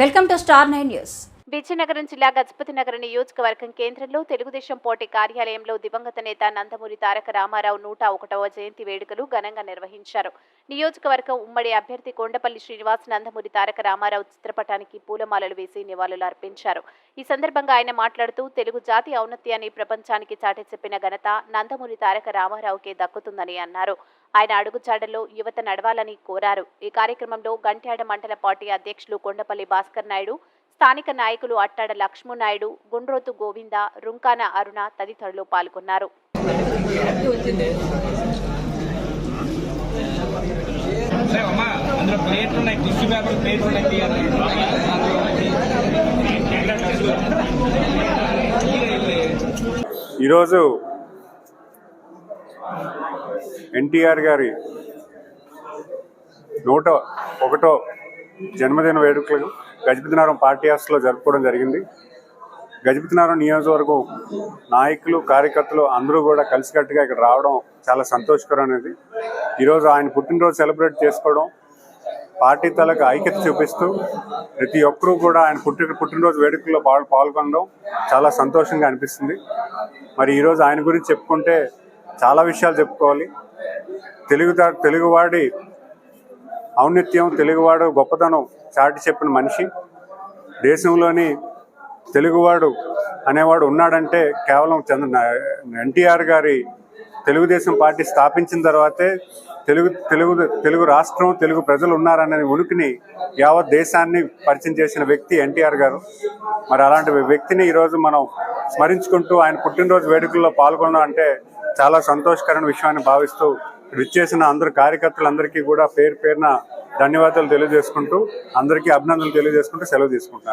Welcome to star nine news. Vizianagaram జిల్లా గజపతి నగర నియోజకవర్గం కేంద్రంలో తెలుగుదేశం పార్టీ కార్యాలయంలో దివంగత నేత నందమూరి తారక రామారావు నూట ఒకటవ జయంతి వేడుకలు ఘనంగా నిర్వహించారు. నియోజకవర్గం ఉమ్మడి అభ్యర్థి కొండపల్లి శ్రీనివాస్ నందమూరి తారక రామారావు చిత్రపటానికి పూలమాలలు వేసి నివాళులు అర్పించారు. ఈ సందర్భంగా ఆయన మాట్లాడుతూ తెలుగు జాతి ఔన్నత్యాన్ని ప్రపంచానికి చాటి చెప్పిన ఘనత నందమూరి తారక రామారావుకే దక్కుతుందని అన్నారు. ఆయన అడుగుజాడల్లో యువత నడవాలని కోరారు. ఈ కార్యక్రమంలో గంట్యాడ మండల పార్టీ అధ్యక్షులు కొండపల్లి భాస్కర్ నాయుడు స్థానిక నాయకులు అట్టాడ లక్ష్మణాయుడు గుండ్రోతు గోవింద రుంకాన అరుణ తదితరులు పాల్గొన్నారు. ఈరోజు ఎన్టీఆర్ గారి నూట ఒకటో జన్మదిన వేడుకలు గజపతినారం పార్టీ హౌస్లో జరుపుకోవడం జరిగింది. గజపతినారం నియోజకవర్గం నాయకులు కార్యకర్తలు అందరూ కూడా కలిసికట్టుగా ఇక్కడ రావడం చాలా సంతోషకరమైనది ఈరోజు ఆయన పుట్టినరోజు సెలబ్రేట్ చేసుకోవడం పార్టీ తలకు ఐక్యత చూపిస్తూ ప్రతి ఒక్కరూ కూడా ఆయన పుట్టిన పుట్టినరోజు వేడుకల్లో పాల్ పాల్గొనడం చాలా సంతోషంగా అనిపిస్తుంది. మరి ఈరోజు ఆయన గురించి చెప్పుకుంటే చాలా విషయాలు చెప్పుకోవాలి. తెలుగు తెలుగువాడి ఔన్నత్యం తెలుగువాడు గొప్పతనం చాటి చెప్పిన మనిషి. దేశంలోని తెలుగువాడు అనేవాడు ఉన్నాడంటే కేవలం చంద్ర ఎన్టీఆర్ గారి తెలుగుదేశం పార్టీ స్థాపించిన తర్వాతే తెలుగు తెలుగు తెలుగు రాష్ట్రం తెలుగు ప్రజలు ఉన్నారనే ఉనికిని యావత్ దేశాన్ని పరిచయం చేసిన వ్యక్తి ఎన్టీఆర్ గారు. మరి అలాంటి వ్యక్తిని ఈరోజు మనం స్మరించుకుంటూ ఆయన పుట్టినరోజు వేడుకల్లో పాల్గొనడం అంటే చాలా సంతోషకరమైన విషయాన్ని భావిస్తూ విచ్చేసిన అందరు కార్యకర్తలందరికీ కూడా పేరు పేరున ధన్యవాదాలు తెలియజేసుకుంటూ అందరికీ అభినందనలు తెలియజేసుకుంటూ సెలవు తీసుకుంటున్నాను.